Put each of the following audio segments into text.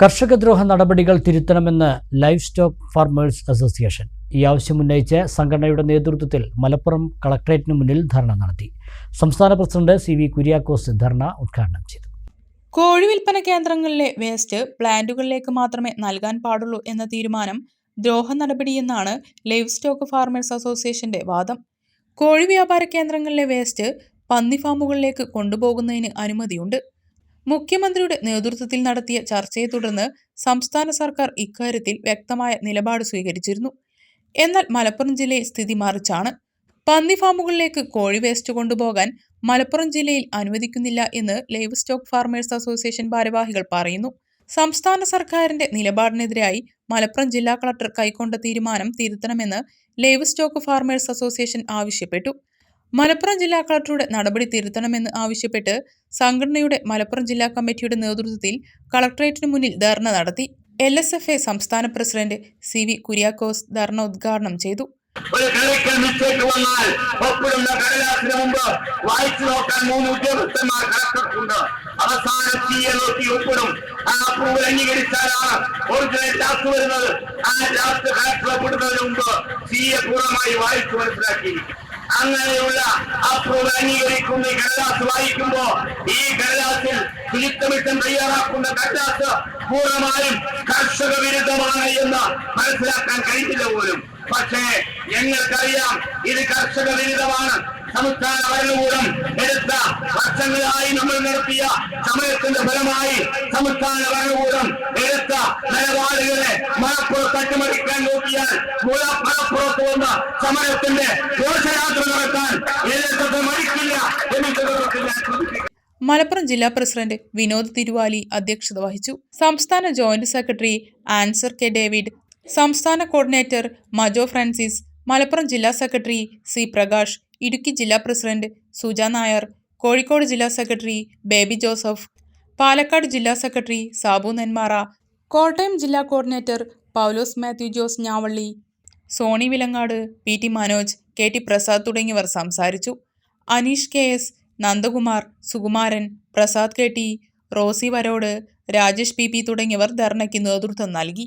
കർഷകദ്രോഹ നടപടികൾ തിരുത്തണമെന്ന് livestock farmers association ഈ ആവശ്യമുന്നയിച്ച് സംഘടനയുടെ നേതൃത്വത്തിൽ മലപ്പുറം കളക്ടറേറ്റിന് മുന്നിൽ ധർണ നടത്തി. സംസ്ഥാന പ്രസിഡന്റ് സി വി കുര്യാക്കോസ് ധർണ ഉദ്ഘാടനം ചെയ്തു. കോഴി വിൽപ്പന കേന്ദ്രങ്ങളിലെ വേസ്റ്റ് പ്ലാന്റുകളിലേക്ക് മാത്രമേ നൽകാൻ പാടുള്ളൂ എന്ന തീരുമാനം ദ്രോഹ നടപടിയെന്നാണ് ലൈഫ് സ്റ്റോക്ക് ഫാർമേഴ്സ് അസോസിയേഷന്റെ വാദം. കോഴി വ്യാപാര കേന്ദ്രങ്ങളിലെ വേസ്റ്റ് പന്നി ഫാമുകളിലേക്ക് കൊണ്ടുപോകുന്നതിന് അനുമതിയുണ്ട്. മുഖ്യമന്ത്രിയുടെ നേതൃത്വത്തിൽ നടത്തിയ ചർച്ചയെ തുടർന്ന് സംസ്ഥാന സർക്കാർ ഇക്കാര്യത്തിൽ വ്യക്തമായ നിലപാട് സ്വീകരിച്ചിരുന്നു. എന്നാൽ മലപ്പുറം ജില്ലയിൽ സ്ഥിതി മറിച്ചാണ്. പന്നി ഫാമുകളിലേക്ക് കോഴി വേസ്റ്റ് കൊണ്ടുപോകാൻ മലപ്പുറം ജില്ലയിൽ അനുവദിക്കുന്നില്ല എന്ന് ലൈവ് സ്റ്റോക്ക് ഫാർമേഴ്സ് അസോസിയേഷൻ ഭാരവാഹികൾ പറയുന്നു. സംസ്ഥാന സർക്കാരിന്റെ നിലപാടിനെതിരായി മലപ്പുറം ജില്ലാ കളക്ടർ കൈക്കൊണ്ട തീരുമാനം തിരുത്തണമെന്ന് ലൈവ് സ്റ്റോക്ക് ഫാർമേഴ്സ് അസോസിയേഷൻ ആവശ്യപ്പെട്ടു. മലപ്പുറം ജില്ലാ കളക്ടറുടെ നടപടി തിരുത്തണമെന്ന് ആവശ്യപ്പെട്ട് സംഘടനയുടെ മലപ്പുറം ജില്ലാ കമ്മിറ്റിയുടെ നേതൃത്വത്തിൽ കളക്ടറേറ്റിന് മുന്നിൽ ധർണ നടത്തി. എൽ എസ് എഫ് എ സംസ്ഥാന പ്രസിഡന്റ് സി വി കുര്യാക്കോസ് ധർണ ഉദ്ഘാടനം ചെയ്തു. ഒരു വായിച്ചു നോക്കാൻ ആ മുമ്പ് പൂർണമായി അങ്ങനെയുള്ള അപ്രൂവൽ അംഗീകരിക്കുന്ന ഈ വായിക്കുമ്പോ ഈ കടലാസിൽ ശുചിത്വമിട്ടം തയ്യാറാക്കുന്ന കടലാസ് പൂർണമായും കർഷക വിരുദ്ധമാണ് എന്ന് മനസ്സിലാക്കാൻ കഴിഞ്ഞില്ല പോലും. പക്ഷേ ഞങ്ങൾക്കറിയാം ഇത് കർഷക വിരുദ്ധമാണ്. സംസ്ഥാന ഭരണകൂടം എടുത്ത വർഷങ്ങളായി നമ്മൾ നടത്തിയ സമരത്തിന്റെ ഫലമായി സംസ്ഥാന ഭരണകൂടം എടുത്ത നിലപാടുകളെ അട്ടിമറിക്കാൻ നോക്കിയാൽ മുല- മലപ്പുറത്ത് വന്ന സമരത്തിന്റെ ഘോഷയാത്ര നടത്താൻ ഏതൊക്കെ മടിക്കില്ല എന്ന് മലപ്പുറം ജില്ലാ പ്രസിഡന്റ് വിനോദ് തിരുവാലി അധ്യക്ഷത വഹിച്ചു. സംസ്ഥാന joint secretary Ansar K David സംസ്ഥാന കോർഡിനേറ്റർ മജോ ഫ്രാൻസിസ് മലപ്പുറം ജില്ലാ സെക്രട്ടറി സി പ്രകാശ് ഇടുക്കി ജില്ലാ പ്രസിഡന്റ് സുജ നായർ കോഴിക്കോട് ജില്ലാ സെക്രട്ടറി ബേബി ജോസഫ് പാലക്കാട് ജില്ലാ സെക്രട്ടറി സാബു നെന്മാറ കോട്ടയം ജില്ലാ coordinator Paulose Mathew Jose Njavally Sony Vilangad P T Manoj K T Prasad തുടങ്ങിയവർ സംസാരിച്ചു. Aneesh K S Nandakumar Sukumaran Prasad K T Rosy Varode Rajesh P P തുടങ്ങിയവർ ധർണയ്ക്ക് നേതൃത്വം നൽകി.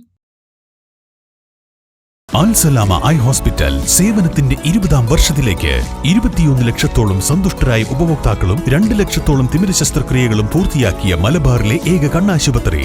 Al Salama eye hospital സേവനത്തിന്റെ ഇരുപതാം വർഷത്തിലേക്ക് ഇരുപത്തിയൊന്ന് ലക്ഷത്തോളം സന്തുഷ്ടരായ ഉപഭോക്താക്കളും രണ്ട് ലക്ഷത്തോളം തിമിര ശസ്ത്രക്രിയകളും പൂർത്തിയാക്കിയ മലബാറിലെ ഏക കണ്ണാശുപത്രി.